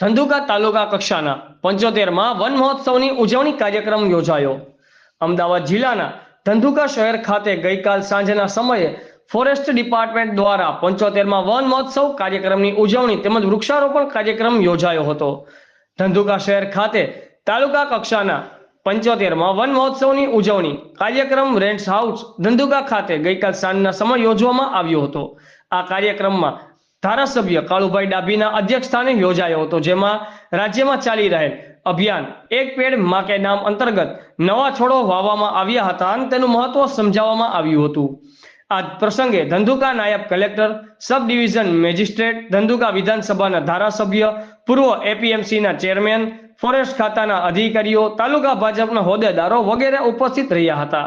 ધંધુકા તાલુકા કક્ષાના પંચોતેરમાં વન મહોત્સવની ઉજવણી કાર્યક્રમ યોજાયો. અમદાવાદ જિલ્લાના ધંધુકા શહેર ખાતે ગઈકાલ સાંજના સમયે ફોરેસ્ટ ડિપાર્ટમેન્ટ દ્વારા પંચોતેરમાં વન મહોત્સવ કાર્યક્રમની ઉજવણી તેમજ વૃક્ષારોપણ કાર્યક્રમ યોજાયો હતો. ધંધુકા શહેર ખાતે તાલુકા કક્ષાના પંચોતેરમાં વન મહોત્સવની ઉજવણી કાર્યક્રમ રેન્ટ્સ હાઉસ ધંધુકા ખાતે ગઈકાલ સાંજના સમય યોજવામાં આવ્યો હતો. આ કાર્યક્રમમાં ધારાસભ્ય કાળુભાઈ ડાભીના અધ્યક્ષ સ્થાને યોજાયો હતો, જેમાં રાજ્યમાં ચાલી રહેલ અભિયાન એક પેડમાં કે નામ અંતર્ગત નવા છોડો વાવવામાં આવ્યા હતા અને તેનું મહત્વ સમજાવવામાં આવ્યું હતું. આ પ્રસંગે ધંધુકા નાયબ collector, sub division magistrate, Dhandhuka વિધાનસભાના ધારાસભ્ય, પૂર્વ એપીએમસીના ચેરમેન, ફોરેસ્ટ ખાતાના અધિકારીઓ, તાલુકા ભાજપના હોદ્દેદારો વગેરે ઉપસ્થિત રહ્યા હતા.